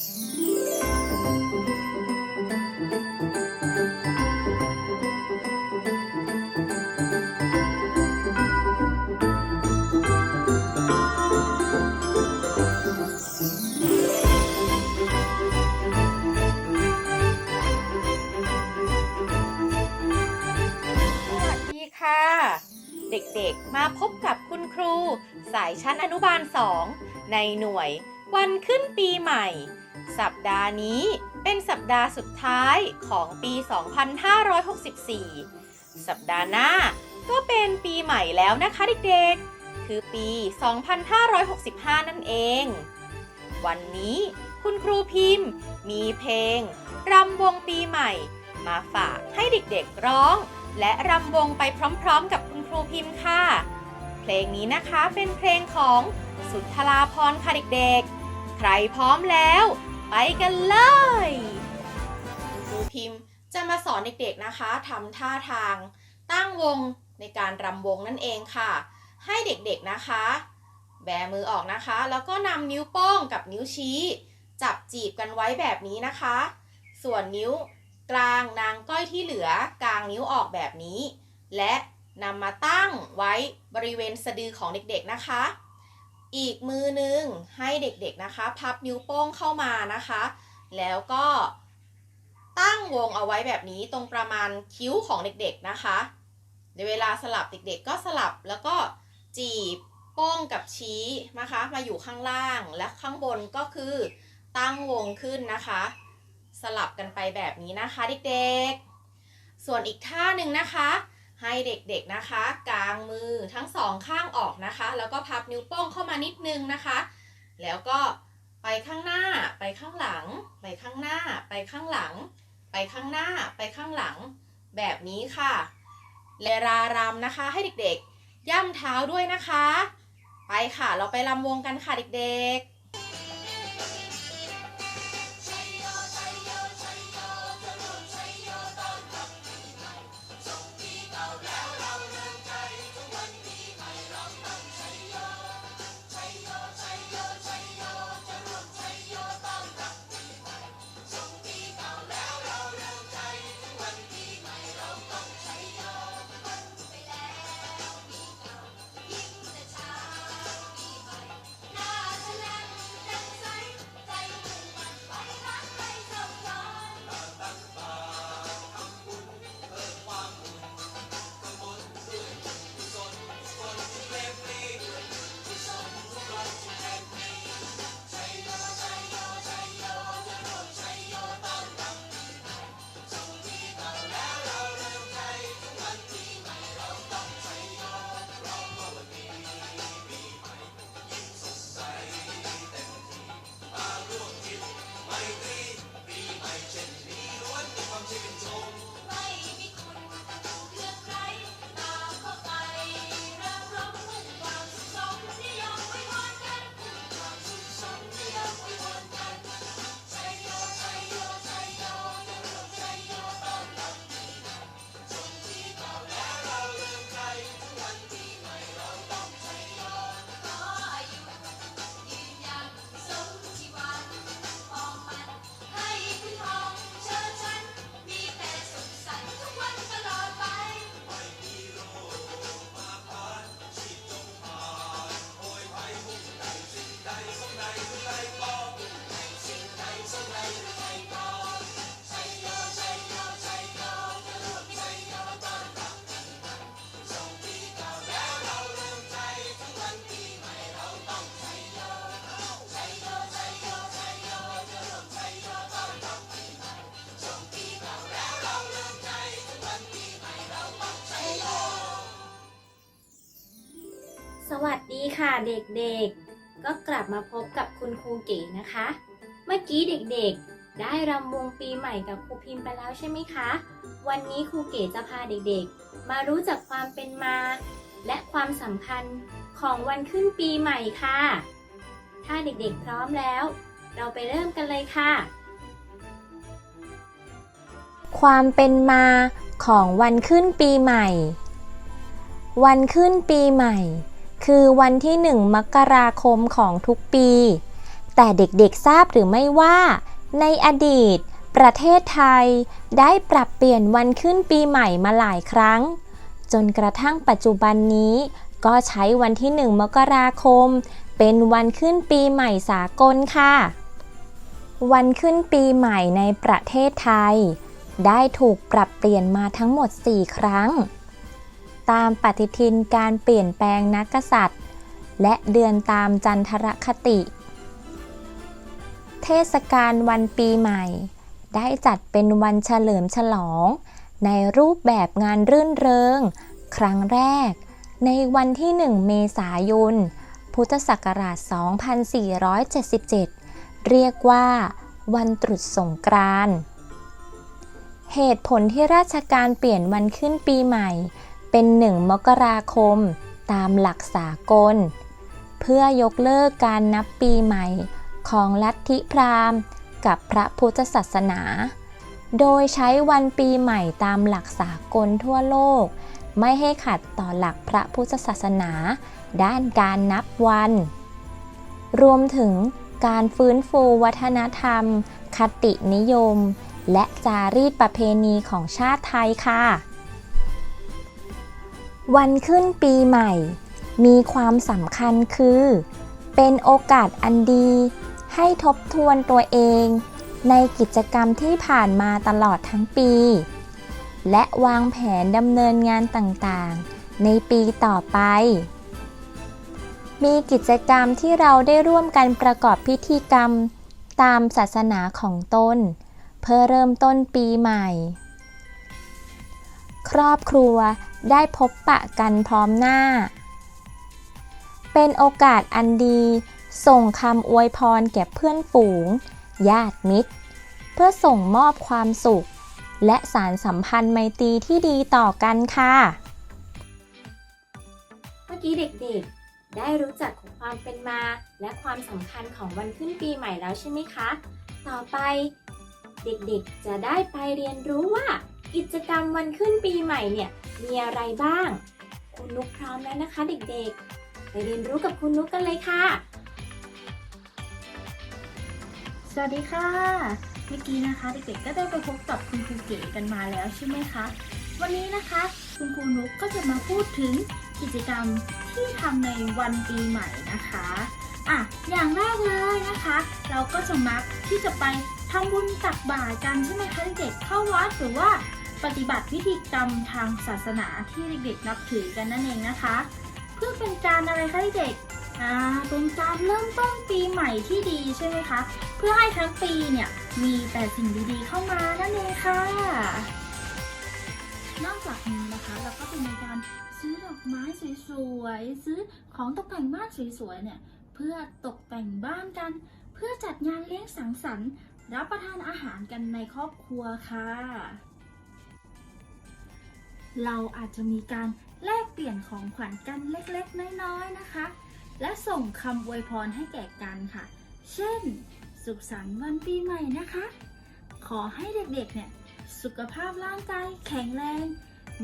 สวัสดีค่ะเด็กๆ มาพบกับคุณครู สายชั้นอนุบาล 2 ในหน่วย วันขึ้นปีใหม่ สัปดาห์นี้เป็นสัปดาห์สุดท้ายของปี 2564 สัปดาห์หน้าก็เป็นปีใหม่แล้วนะคะเด็กๆ คือปี 2565 นั่นเอง วันนี้คุณครูพิมพ์ มีเพลง รำวงปีใหม่ มาฝากให้เด็กๆร้อง และรำวงไปพร้อมๆ กับคุณครูพิมพ์ค่ะ เพลงนี้นะคะเป็นเพลงของสุทธลาพรค่ะเด็กๆ ใครพร้อมแล้ว ไปกันเลยครูพิมพ์จะมาสอนเด็กๆนะคะทำท่าทางตั้งวงในการรำวงนั่นเองค่ะ ให้เด็กๆนะคะ แบมือออกนะคะ แล้วก็นำนิ้วโป้งกับนิ้วชี้ จับจีบกันไว้แบบนี้นะคะ ส่วนนิ้วกลางนางก้อยที่เหลือกลางนิ้วออกแบบนี้ และนำมาตั้งไว้บริเวณสะดือของเด็กๆนะคะ อีกมือหนึ่งให้เด็กๆนะคะ พับนิ้วโป้งเข้ามานะคะ แล้วก็ตั้งวงเอาไว้แบบนี้ตรงประมาณคิ้วของเด็กๆนะคะในเวลาสลับเด็กๆ ก็สลับแล้วก็จีบโป้งกับชี้นะคะ มาอยู่ข้างล่างและข้างบนก็คือตั้งวงขึ้นนะคะ สลับกันไปแบบนี้นะคะเด็กๆ ส่วนอีกท่าหนึ่งนะคะ ให้เด็กๆนะคะ กางมือทั้งสองข้างออกนะคะ แล้วก็พับนิ้วโป้งเข้ามานิดนึงนะคะ แล้วก็ไปข้างหน้า ไปข้างหลัง ไปข้างหน้า ไปข้างหลัง ไปข้างหน้า ไปข้างหลัง แบบนี้ค่ะเลรารำนะคะ ให้เด็กๆ ย่ำเท้าด้วยนะคะ ไปค่ะ เราไปรำวงกันค่ะเด็กๆ ค่ะเด็กๆ ก็กลับมาพบกับคุณครูเก๋นะคะ เมื่อกี้เด็กๆ ได้รำวงปีใหม่กับครูพิมพ์ไปแล้วใช่ไหมคะ วันนี้ครูเก๋จะพาเด็กๆ มารู้จักความเป็นมา และความสำคัญของวันขึ้นปีใหม่ค่ะ ถ้าเด็กๆพร้อมแล้ว เราไปเริ่มกันเลยค่ะ ความเป็นมาของวันขึ้นปีใหม่ วันขึ้นปีใหม่ คือวันที่หนึ่งมกราคมของทุกปี แต่เด็กๆทราบหรือไม่ว่า ในอดีต ประเทศไทย ได้ปรับเปลี่ยนวันขึ้นปีใหม่มาหลายครั้ง จนกระทั่งปัจจุบันนี้ ก็ใช้วันที่ 1 มกราคม เป็นวันขึ้นปีใหม่สากลค่ะ วันขึ้นปีใหม่ในประเทศไทย ได้ถูกปรับเปลี่ยนมาทั้งหมด 4 ครั้ง ตามปฏิทินการเปลี่ยนแปลงนักกษัตริย์ และเดือนตามจันทรคติ เทศกาลวันปีใหม่ ได้จัดเป็นวันเฉลิมฉลอง ในรูปแบบงานรื่นเริง ครั้งแรก ในวันที่ 1 เมษายน พุทธศักราช 2477 เรียกว่า วันตรุษสงกรานต์เหตุผลที่ราชการเปลี่ยนวันขึ้นปีใหม่ เป็น 1 มกราคม ตามหลักสากล เพื่อยกเลิกการนับปีใหม่ของลัทธิพราหมณ์ กับพระพุทธศาสนา โดยใช้วันปีใหม่ตามหลักสากลทั่วโลก ไม่ให้ขัดต่อหลักพระพุทธศาสนา ด้านการนับวัน รวมถึงการฟื้นฟูวัฒนธรรม คตินิยม และจารีตประเพณีของชาติไทยค่ะ วันขึ้นปีใหม่ มีความสำคัญคือ เป็นโอกาสอันดี ให้ทบทวนตัวเอง ในกิจกรรมที่ผ่านมาตลอดทั้งปี และวางแผนดำเนินงานต่างๆ ในปีต่อไป มีกิจกรรมที่เราได้ร่วมกันประกอบพิธีกรรม ตามศาสนาของตน เพื่อเริ่มต้นปีใหม่ ครอบครัวได้พบปะกันพร้อมหน้า เป็นโอกาสอันดี ส่งคำอวยพรแก่เพื่อนฝูง ญาติมิตร เพื่อส่งมอบความสุข และสารสัมพันธ์ไมตรีที่ดีต่อกันค่ะ เมื่อกี้เด็กๆ ได้รู้จักของความเป็นมาและความสำคัญของวันขึ้นปีใหม่แล้วใช่ไหมคะ ต่อไปเด็กๆ จะได้ไปเรียนรู้ว่า กิจกรรมวันขึ้นปีใหม่เนี่ยมีอะไรบ้าง คุณนุกพร้อมแล้วนะคะเด็กๆ ไปเรียนรู้กับคุณนุกกันเลยค่ะ สวัสดีค่ะ เมื่อกี้นะคะเด็กๆก็ได้ไปพบกับคุณครูเก๋กันมาแล้วใช่ไหมคะ วันนี้นะคะคุณครูนุกก็จะมาพูดถึงกิจกรรมที่ทำในวันปีใหม่นะคะอะอย่างแรกเลยนะคะ เราก็จะมักที่จะไปทำบุญตักบาตรกันใช่ไหมคะเด็กๆเข้าวัดหรือว่า ปฏิบัติพิธีกรรมทางศาสนาที่เด็กๆนับถือกันนั่นเองนะคะ เพื่อเป็นการอะไรคะเด็กอ่าเป็นการเริ่มต้นปีใหม่ที่ดีใช่ไหมคะ เพื่อให้ทั้งปีเนี่ยมีแต่สิ่งดีๆเข้ามานั่นเองค่ะ นอกจากนี้นะคะเราก็จะมีการซื้อดอกไม้สวยๆซื้อของตกแต่งบ้านสวยๆเนี่ยเพื่อตกแต่งบ้านกัน เพื่อจัดงานเลี้ยงสังสรรค์ รับประทานอาหารกันในครอบครัวค่ะ เราอาจจะมีการแลกเปลี่ยนของขวัญกันเล็กๆ น้อยๆ นะคะ และส่งคำอวยพรให้แก่กันค่ะ เช่น สุขสันต์วันปีใหม่นะคะ ขอให้เด็กๆ เนี่ยสุขภาพร่างกายแข็งแรง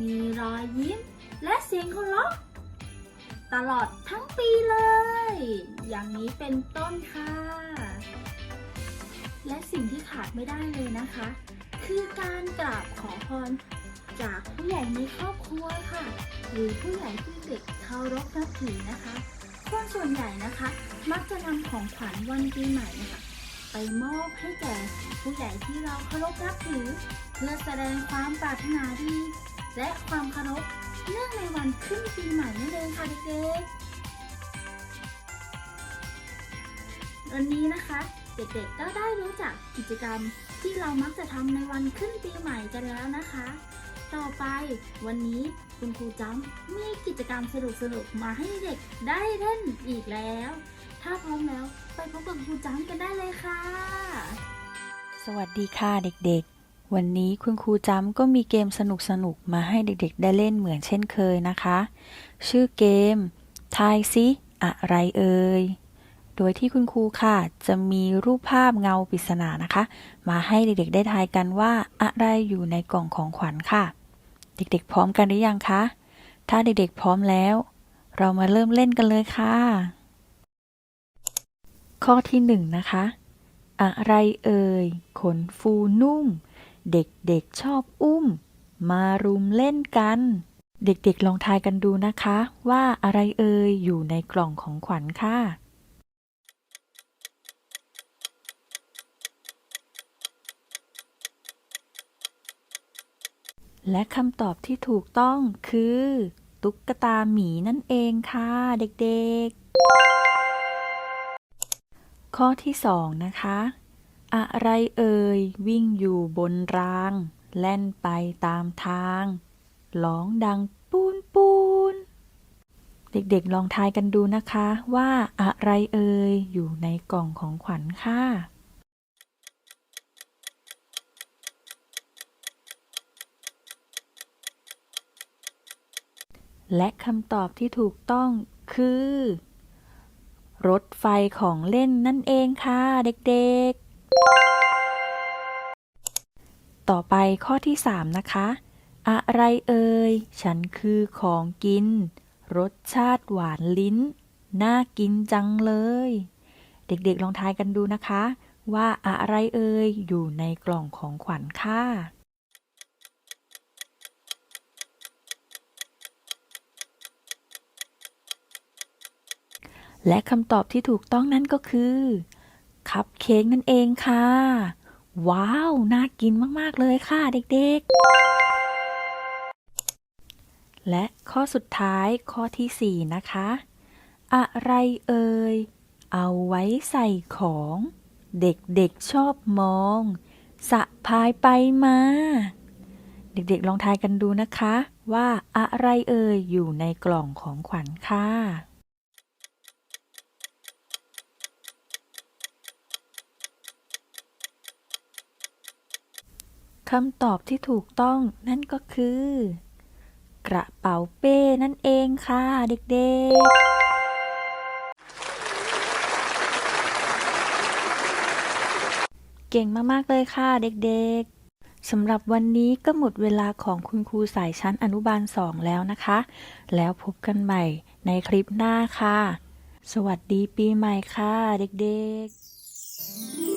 มีรอยยิ้ม และเสียงหัวเราะตลอดทั้งปีเลย อย่างนี้เป็นต้นค่ะ และสิ่งที่ขาดไม่ได้เลยนะคะ คือการกราบขอพร จากผู้ใหญ่ในครอบครัวค่ะ หรือผู้ใหญ่ที่เด็กเคารพนับถือนะคะคนส่วนใหญ่นะคะ มักจะนำของขวัญวันปีใหม่นะคะไปมอบให้แก่ผู้ใหญ่ที่เราเคารพนับถือ เพื่อแสดงความปรารถนาดี และความเคารพเนื่องในวันขึ้นปีใหม่นั่นเองค่ะเด็กๆวันนี้นะคะ เด็กๆก็ได้รู้จักกิจกรรมที่เรามักจะทำในวันขึ้นปีใหม่กันแล้วนะคะ ต่อไปวันนี้คุณครูจำมีกิจกรรมสนุกๆมาให้เด็กได้เล่นอีกแล้ว ถ้าพร้อมแล้วไปพบกับครูจำกันได้เลยค่ะ สวัสดีค่ะเด็กๆ วันนี้คุณครูจำก็มีเกมสนุกๆมาให้เด็กๆ ได้เล่นเหมือนเช่นเคยนะคะ ชื่อเกม ทายซิอะไรเอ่ยโดยที่คุณครูค่ะจะมีรูปภาพเงาปริศนานะคะ มาให้เด็กๆได้ทายกันว่าอะไรอยู่ในกล่องของขวัญค่ะ เด็กๆ พร้อมกันหรือยังคะ ถ้าเด็กๆ พร้อมแล้ว เรามาเริ่มเล่นกันเลยค่ะ ข้อที่หนึ่งนะคะ อะไรเอ่ย ขนฟูนุ่ม เด็กๆ ชอบอุ้ม มารุมเล่นกัน เด็กๆ ลองทายกันดูนะคะ ว่าอะไรเอ่ย อยู่ในกล่องของขวัญค่ะ และคำตอบที่ถูกต้องคือ ตุ๊กตาหมีนั่นเองค่ะเด็กๆ ข้อที่สองนะคะ อะไรเอ่ย วิ่งอยู่บนราง แล่นไปตามทางร้องดังปูนปูน เด็กๆ ลองทายกันดูนะคะว่าอะไรเอ่ย อยู่ในกล่องของขวัญค่ะ และคำตอบที่ถูกต้องคือ รถไฟของเล่นนั่นเองค่ะเด็กๆ ต่อไปข้อที่ 3 นะคะ อะไรเอ่ย ฉันคือของกิน รสชาติหวานลิ้น น่ากินจังเลย เด็กๆลองทายกันดูนะคะ ว่าอะไรเอ่ย อยู่ในกล่องของขวัญค่ะ และคำตอบที่ถูกต้องนั่นก็คือคัพเค้กนั่นเองค่ะ ว้าว น่ากินมาก ๆ เลยค่ะเด็ก ๆ และข้อสุดท้ายข้อทีสี่ 4 นะคะ อะไรเอ่ย เอาไว้ใส่ของ เด็ก ๆ ชอบมอง สะพายไปมา เด็ก ๆ ลองทายกันดูนะคะ ว่าอะไรเอ่ย อยู่ในกล่องของขวัญค่ะ คำตอบที่ถูกต้องนั่นก็คือ กระเป๋าเป้นั่นเองค่ะเด็กๆเก่งมาก ๆ เลยค่ะเด็กๆ สำหรับวันนี้ก็หมดเวลาของคุณครูสายชั้นอนุบาล2แล้วนะคะ แล้วพบกันใหม่ในคลิปหน้าค่ะ สวัสดีปีใหม่ค่ะเด็กๆ